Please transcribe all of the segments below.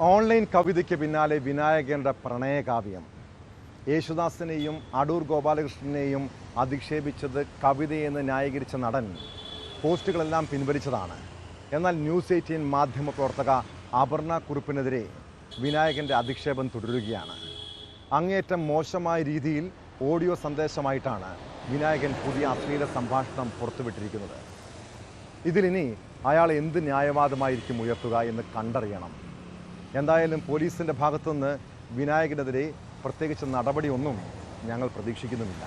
Online കവിതയ്ക്ക് പിന്നാലെ വിനായകന്റെ പ്രണയകാവ്യം. യേശുദാസിനെയും അടൂർ ഗോപാലകൃഷ്ണനെയും അധിക്ഷേപിച്ചത് കവിതയെന്ന് ന്യായീകരിച്ച നടൻ പോസ്റ്റുകളെല്ലാം പിൻവലിച്ചതാണ്. എന്നാൽ ന്യൂസ് എയ്റ്റീൻ മാധ്യമ പ്രവർത്തക അപർണ കുറുപ്പിനെതിരെ വിനായകന്റെ അധിക്ഷേപം തുടരുകയാണ്. അങ്ങേയറ്റം മോശമായ രീതിയിൽ ഓഡിയോ സന്ദേശമായിട്ടാണ് വിനായകൻ പുതിയ അശ്ലീല സംഭാഷണം പുറത്തുവിട്ടിരിക്കുന്നത്. ഇതിലിനി അയാൾ എന്ത് ന്യായവാദമായിരിക്കും ഉയർത്തുക എന്ന് കണ്ടറിയണം. എന്തായാലും പോലീസിന്റെ ഭാഗത്തുനിന്ന് വിനായകനെതിരെ പ്രത്യേകിച്ച് നടപടിയൊന്നും ഞങ്ങൾ പ്രതീക്ഷിക്കുന്നുമില്ല.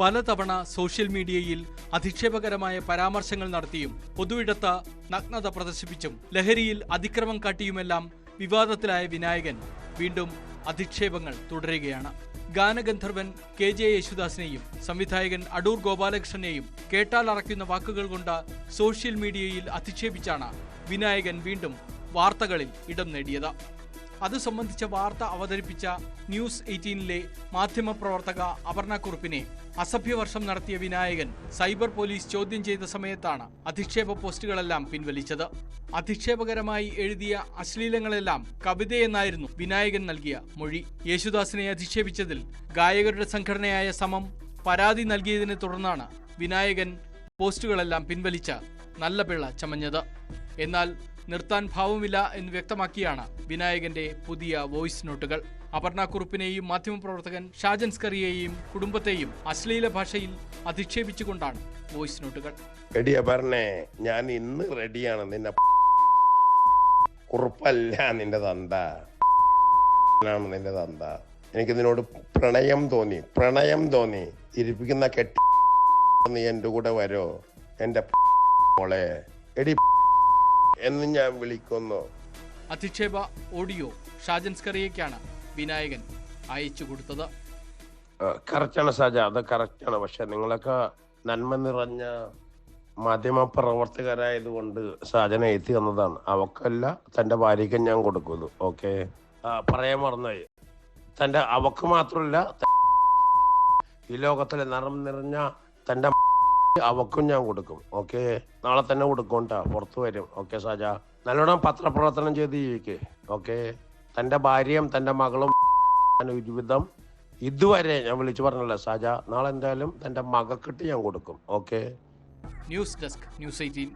പലതവണ സോഷ്യൽ മീഡിയയിൽ അധിക്ഷേപകരമായ പരാമർശങ്ങൾ നടത്തിയും പൊതുവിടത്ത് നഗ്നത പ്രദർശിപ്പിച്ചും ലഹരിയിൽ അതിക്രമം കാട്ടിയുമെല്ലാം വിവാദത്തിലായ വിനായകൻ വീണ്ടും അധിക്ഷേപങ്ങൾ തുടരുകയാണ്. ഗാനഗന്ധർവൻ കെ ജെ യേശുദാസിനെയും സംവിധായകൻ അടൂർ ഗോപാലകൃഷ്ണനെയും കേട്ടാൽ അറയ്ക്കുന്ന വാക്കുകൾ കൊണ്ട് സോഷ്യൽ മീഡിയയിൽ അധിക്ഷേപിച്ചാണ് വിനായകൻ വീണ്ടും വാർത്തകളിൽ ഇടം നേടിയത്. അത് സംബന്ധിച്ച വാർത്ത അവതരിപ്പിച്ച ന്യൂസ് എയ്റ്റീനിലെ മാധ്യമപ്രവർത്തക അപർണ കുറുപ്പിനെ അസഭ്യവർഷം നടത്തിയ വിനായകൻ സൈബർ പോലീസ് ചോദ്യം ചെയ്ത സമയത്താണ് അധിക്ഷേപ പോസ്റ്റുകളെല്ലാം പിൻവലിച്ചത്. അധിക്ഷേപകരമായി എഴുതിയ അശ്ലീലങ്ങളെല്ലാം കവിതയെന്നായിരുന്നു വിനായകൻ നൽകിയ മൊഴി. യേശുദാസിനെ അധിക്ഷേപിച്ചതിൽ ഗായകരുടെ സംഘടനയായ സമം പരാതി നൽകിയതിനെ തുടർന്നാണ് വിനായകൻ പോസ്റ്റുകളെല്ലാം പിൻവലിച്ച നല്ല പിള്ള ചമഞ്ഞത്. എന്നാൽ നിർത്താൻ ഭാവമില്ല എന്ന് വ്യക്തമാക്കിയാണ് വിനായകന്റെ പുതിയ വോയിസ് നോട്ടുകൾ. അപർണ കുറുപ്പിനെയും മാധ്യമപ്രവർത്തകൻ ഷാജൻ സ്കറിയെയും കുടുംബത്തെയും അശ്ലീല ഭാഷയിൽ അധിക്ഷേപിച്ചുകൊണ്ടാണ് വോയിസ് നോട്ടുകൾ. എടിയ പറഞ്ഞേ ഞാൻ ഇന്ന് റെഡിയാണ്. നിന്നെ കുറുപ്പല്ല നിന്റെ തന്ത. നിന്റെ തന്ത. എനിക്ക് നിന്നോട് പ്രണയം തോന്നി. പ്രണയം തോന്നി. ഇരിപ്പിക്കുന്ന കെട്ടി നീ എന്റെ കൂടെ വരോ. എന്റെ മോളെ. എടി എന്ന് ഞാൻ വിളിക്കുന്നു. അധിക്ഷേപ ഓഡിയോ ഷാജൻ സ്കറിയയ്ക്കാണ് വിനായകൻ അയച്ചു കൊടുത്തത്. കറക്റ്റാണ് സാജ അത് കറക്റ്റാണ്. പക്ഷെ നിങ്ങളൊക്കെ നന്മ നിറഞ്ഞ മാധ്യമ പ്രവർത്തകരായതുകൊണ്ട് സാജന എത്തി തന്നതാണ്. അവക്കല്ല തന്റെ ഭാര്യയ്ക്ക് ഞാൻ കൊടുക്കുന്നു. ഓക്കെ? പറയാൻ മറന്നായി തന്റെ അവക്ക് മാത്രമല്ല ഈ ലോകത്തിലെ നിറം നിറഞ്ഞ തന്റെ അവക്കും ഞാൻ കൊടുക്കും. ഓക്കെ? നാളെ തന്നെ കൊടുക്കും കേട്ടോ പുറത്തു വരും. ഓക്കെ സാജ നല്ലോണം പത്രപ്രവർത്തനം ചെയ്ത് ജീവിക്ക്. ഓക്കെ? തന്റെ ഭാര്യയും തന്റെ മകളും ഒരുവിധം ഇതുവരെ ഞാൻ വിളിച്ചു പറഞ്ഞല്ലോ സാജ നാളെ എന്തായാലും തന്റെ മകക്കിട്ട് ഞാൻ കൊടുക്കും. Okay? News desk news eighteen.